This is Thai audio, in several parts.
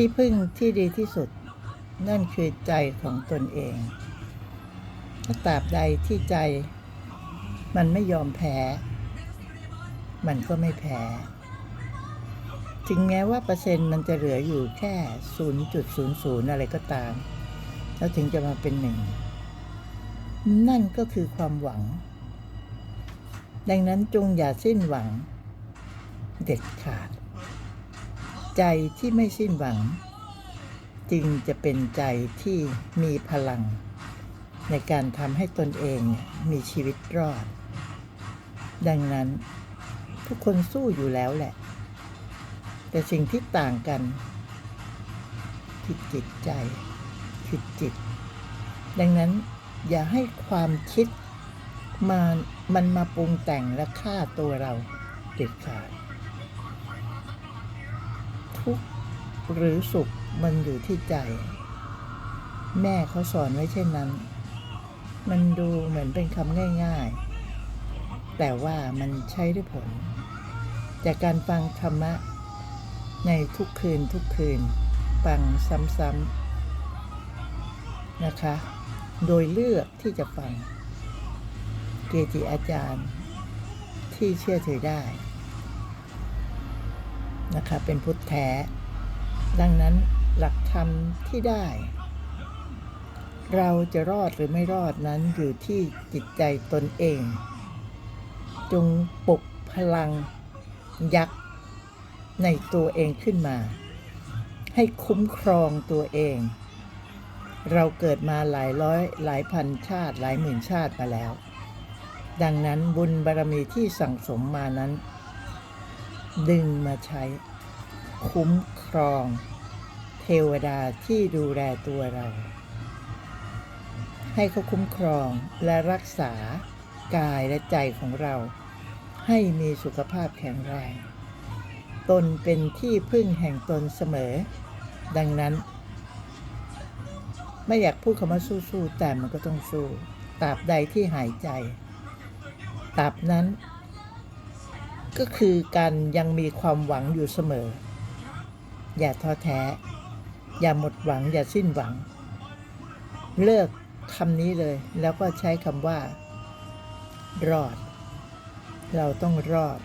ที่พึ่งที่ดีที่สุด นั่นคือใจของตนเอง ถ้าตราบใดที่ใจ มันไม่ยอมแพ้ มันก็ไม่แพ้ถึงแม้ว่าเปอร์เซ็นต์มันจะเหลืออยู่แค่ 0.00 อะไรก็ตาม แล้วถึงจะมาเป็นหนึ่ง นั่นก็คือความหวัง ดังนั้นจงอย่าสิ้นหวัง เด็ดขาด ใจที่ไม่สิ้นหวัง จึงจะเป็นใจที่มีพลัง ในการทำให้ตนเองมีชีวิตรอด ดังนั้น ทุกคนสู้อยู่แล้วแหละ แต่สิ่งที่ต่างกันคือจิตใจคือจิต ดังนั้นอย่าให้ความคิดมามันมาปรุงแต่งและฆ่าตัวเราเด็ดขาด ทุกข์หรือสุขมันอยู่ที่ใจ แม่เขาสอนไว้เช่นนั้น มันดูเหมือนเป็นคำง่าย ๆ แต่ว่ามันใช้ได้ผล จากการฟังธรรมะ ในทุกคืนทุกคืน ฟังซ้ำๆนะคะ โดยเลือกที่จะฟัง เกจิอาจารย์ที่เชื่อถือได้ นะคะเป็นพุทธแท้ ดังนั้นหลักธรรมที่ได้ เราจะรอดหรือไม่รอดนั้นอยู่ที่จิตใจตนเอง จงปลุกพลังยักษ์ในตัวเองขึ้นมา ให้คุ้มครองตัวเอง เราเกิดมาหลายร้อยหลายพันชาติหลายหมื่นชาติมาแล้ว ดังนั้นบุญบารมีที่สั่งสมมานั้น ดึงมาใช้ คุ้มครอง เทวดาที่ดูแลตัวเรา ให้เขาคุ้มครองและรักษากายและใจของเรา ให้มีสุขภาพแข็งแรงตนเป็นที่พึ่งแห่งตนเสมอ ดังนั้น ไม่อยากพูดคำว่าสู้ๆแต่มันก็ต้องสู้ตราบใดที่หายใจตราบนั้น ก็คือการยังมีความหวังอยู่เสมอ อย่าท้อแท้ อย่าหมดหวัง อย่าสิ้นหวัง เลิกคำนี้เลย แล้วก็ใช้คำว่า รอด เราต้องรอด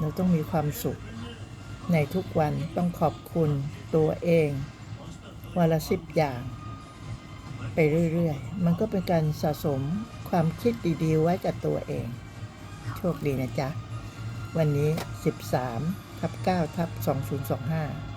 เราต้องมีความสุข ในทุกวันต้องขอบคุณตัวเองวันละสิบอย่าง ไปเรื่อยๆ มันก็เป็นการสะสมความคิดดีๆ ไว้กับตัวเอง โชคดีนะจ๊ะ วันนี้ 13ทับ9ทับ2025